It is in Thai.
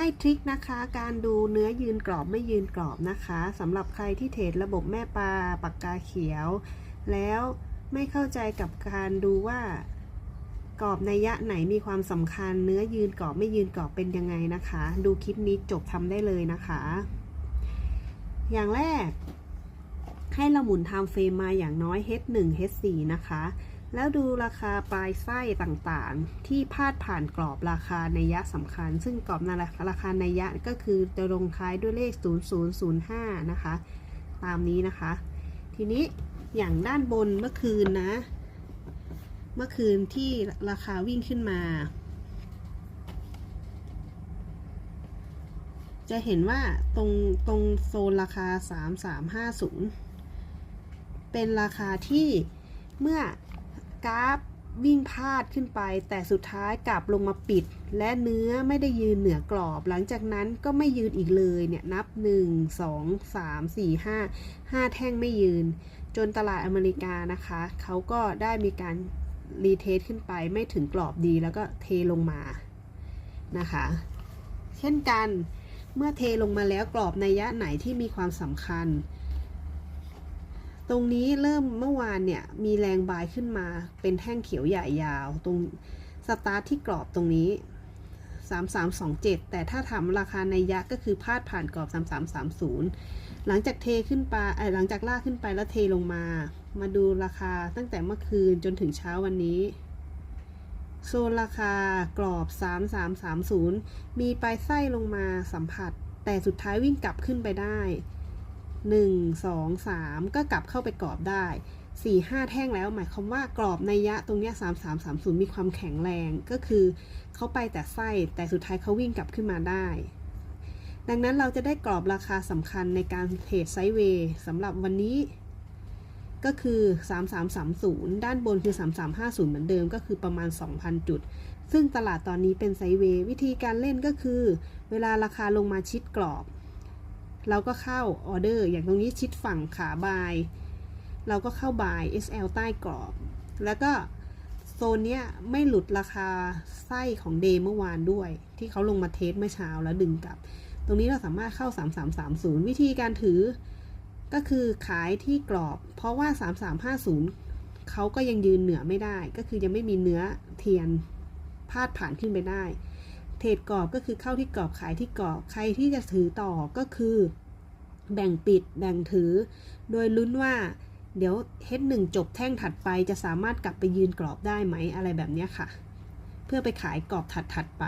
ให้ทริคนะคะ การดูเนื้อยืนกรอบไม่ยืนกรอบนะคะสำหรับใครที่เทรดระบบแม่ปลาปากกาเขียว แล้วไม่เข้าใจกับการดูว่ากรอบในยยะไหนมีความสำคัญเนื้อยืนกรอบไม่ยืนกรอบเป็นยังไงนะคะ ดูคลิปนี้จบทำได้เลยนะคะ อย่างแรก ให้เราหมุนไทม์เฟรมมาอย่างน้อย H1 H4 นะคะ แล้วดูราคาปลายไส้ต่างๆ ที่พาดผ่านกรอบราคาในยะสำคัญ ซึ่งกรอบในราคาในยยะก็คือจะลงท้ายด้วยเลข 0005 นะคะ ตามนี้นะคะ ทีนี้อย่างด้านบนเมื่อคืนนะ เมื่อคืนที่ราคาวิ่งขึ้นมา จะเห็นว่าตรงตรงโซนราคา 3350 เป็นราคาที่เมื่อ กราฟวิ่งพาดขึ้นไป แต่สุดท้ายกลับลงมาปิด และเนื้อไม่ได้ยืนเหนือกรอบ หลังจากนั้นก็ไม่ยืนอีกเลยเนี่ยนับ 1 2 3 4 5 5 แท่งไม่ยืน จนตลาดอเมริกานะคะ เขาก็ได้มีการรีเทสขึ้นไปไม่ถึงกรอบดีแล้วก็เทลงมานะคะ เช่นกันเมื่อเทลงมาแล้วกรอบในยยะไหนที่มีความสำคัญ ตรงนี้เริ่มเมื่อวานเนี่ยมีแรงบายขึ้นมาเป็นแท่งเขียวใหญ่ยาว ตรงสตาร์ทที่กรอบตรงนี้ 3327 แต่ถ้าทำราคาในยะก็คือพาดผ่านกรอบ 3330 หลังจากเทขึ้นไปหลังจากลากขึ้นไปแล้วเทลงมา มาดูราคาตั้งแต่เมื่อคืนจนถึงเช้าวันนี้โซนราคากรอบ 3330 มีปลายไส้ลงมาสัมผัส แต่สุดท้ายวิ่งกลับขึ้นไปได้ 1 2 3 ก็กลับเข้าไปกรอบได้ 4 5 แท่งแล้ว หมายความว่ากรอบในยยะตรงเนี้ย3330 มีความแข็งแรงก็คือเขาไปแต่ไส้แต่สุดท้ายเขาวิ่งกลับขึ้นมาได้ ดังนั้นเราจะได้กรอบราคาสำคัญในการเทรดไซด์เวย์สำหรับวันนี้ก็คือ 3330 ด้านบนคือ 3350 เหมือนเดิมก็คือประมาณ 2,000 จุด ซึ่งตลาดตอนนี้เป็นไซด์เวย์วิธีการเล่นก็คือ เวลาราคาลงมาชิดกรอบ เราก็เข้าออเดอร์อย่างตรงนี้ชิดฝั่งขาบาย เราก็เข้าบาย SL ใต้กรอบ แล้วก็โซนเนี้ยไม่หลุดราคาไส้ของเดย์เมื่อวานด้วย ที่เขาลงมาเทสเมื่อเช้าแล้วดึงกลับ ตรงนี้เราสามารถเข้า 3330 วิธีการถือ ก็คือขายที่กรอบ เพราะว่า 3350เขาก็ยังยืนเหนือไม่ได้ ก็คือยังไม่มีเนื้อเทียนพาดผ่านขึ้นไปได้ เทรดกรอบก็คือเข้าที่กรอบขายที่กรอบใครที่จะถือต่อก็คือ แบ่งปิดแบ่งถือ โดยลุ้นว่าเดี๋ยวเฮดหนึ่งจบแท่งถัดไปจะสามารถกลับไปยืนกรอบได้ไหมอะไรแบบนี้ค่ะ เพื่อไปขายกรอบถัดๆไป